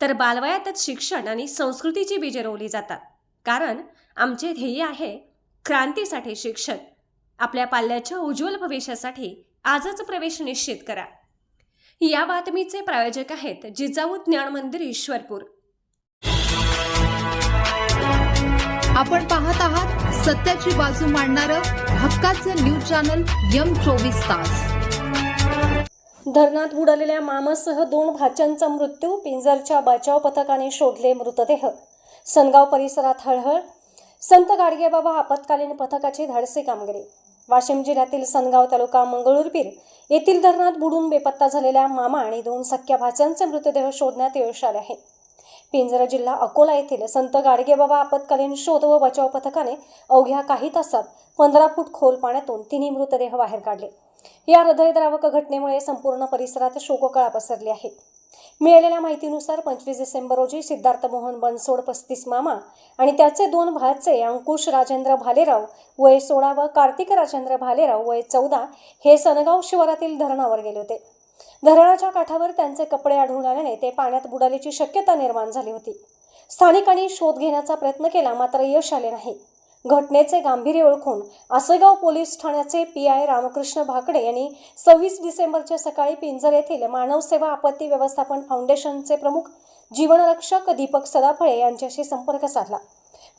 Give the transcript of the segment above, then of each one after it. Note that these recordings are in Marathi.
तर बालवयातच शिक्षण आणि संस्कृतीची बीजे रोवली जातात. कारण आमचे ध्येय आहे क्रांतीसाठी शिक्षण. आपल्या पाल्याच्या उज्ज्वल भविष्यासाठी आजच प्रवेश निश्चित करा. या बातमीचे प्रायोजक आहेत जिजाऊ ज्ञान मंदिर ईश्वरपूर. आपण पाहत आहात सत्याची बाजू मांडणारं हक्काचं न्यूज चॅनल यम चोवीस तास. धरणात बुडालेल्या मामासह दोन भाच्यांचा मृत्यू पिंजरच्या बचाव पथकाने शोधले मृतदेह. सनगाव परिसरात हळहळ. संत गाडगेबाबा आपत्कालीन पथकाची धाडसी कामगिरी. वाशिम जिल्ह्यातील सनगाव तालुका मंगळूरपीर येथील धरणात बुडून बेपत्ता झालेल्या मामा आणि दोन सख्या भाच्यांचे मृतदेह शोधण्यात यश आले आहे. पिंजरा जिल्हा अकोला येथील संत गाडगेबाबा आपत्कालीन शोध व बचाव पथकाने अवघ्या काही तासात पंधरा फूट खोल पाण्यातून तिन्ही मृतदेह बाहेर काढले. या हृदयद्रावक घटनेमुळे संपूर्ण परिसरात शोककळा पसरली आहे. मिळालेल्या माहितीनुसार पंचवीस डिसेंबर रोजी सिद्धार्थ मोहन बनसोड पस्तीस मामा आणि त्याचे दोन भाचे अंकुश राजेंद्र भालेराव वय सोळा व कार्तिक राजेंद्र भालेराव वय चौदा हे सनगाव शिवारातील धरणावर गेले होते. धरणाच्या काठावर त्यांचे कपडे आढळून आल्याने ते पाण्यात बुडाल्याची शक्यता निर्माण झाली होती. स्थानिकांनी शोध घेण्याचा प्रयत्न केला मात्र यश आले नाही. घटनेचे गांभीर्य ओळखून आसेगाव पोलीस ठाण्याचे पी आय रामकृष्ण भाकडे यांनी सव्वीस डिसेंबरच्या सकाळी पिंजर येथील मानव सेवा आपत्ती व्यवस्थापन फाउंडेशनचे प्रमुख जीवनरक्षक दीपक सदाफळे यांच्याशी संपर्क साधला.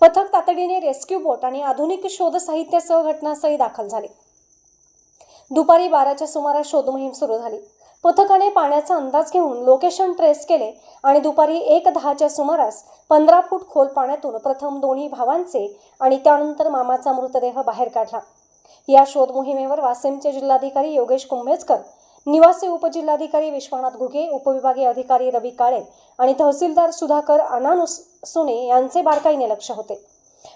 पथक तातडीने रेस्क्यू बोट आणि आधुनिक शोध साहित्यासह घटनास्थळी दाखल झाले. दुपारी बाराच्या सुमारास शोधमोहीम सुरू झाली. पथकाने पाण्याचा अंदाज घेऊन लोकेशन ट्रेस केले आणि दुपारी एक दहाच्या सुमारास पंधरा फूट खोल पाण्यातून प्रथम दोन्ही भावांचे आणि त्यानंतर मामाचा मृतदेह बाहेर काढला. या शोध मोहिमेवर वाशिमचे जिल्हाधिकारी योगेश कुंभेजकर निवासी उपजिल्हाधिकारी विश्वनाथ घुगे उपविभागीय अधिकारी रवी काळे आणि तहसीलदार सुधाकर अनानुस सुने यांचे बारकाईने लक्ष होते.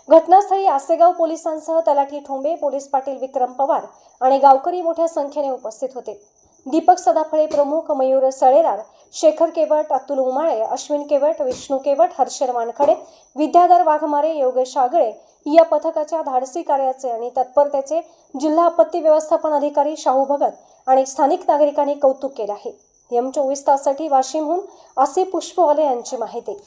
घटनास्थळी आसेगाव पोलिसांसह तलाठी ठोंबे पोलीस पाटील विक्रम पवार आणि गावकरी मोठ्या संख्येने उपस्थित होते. दीपक सदाफळे प्रमुख मयूर सळेरार शेखर केवट अतुल उमाळे अश्विन केवट विष्णू केवट हर्षल वानखडे विद्याधर वाघमारे योगेश आगळे या पथकाच्या धाडसी कार्याचे आणि तत्परतेचे जिल्हा आपत्ती व्यवस्थापन अधिकारी शाहू भगत आणि स्थानिक नागरिकांनी कौतुक केले आहे. एम चोवीस ताससाठी वाशिमहून असे पुष्पवाले यांची माहिती.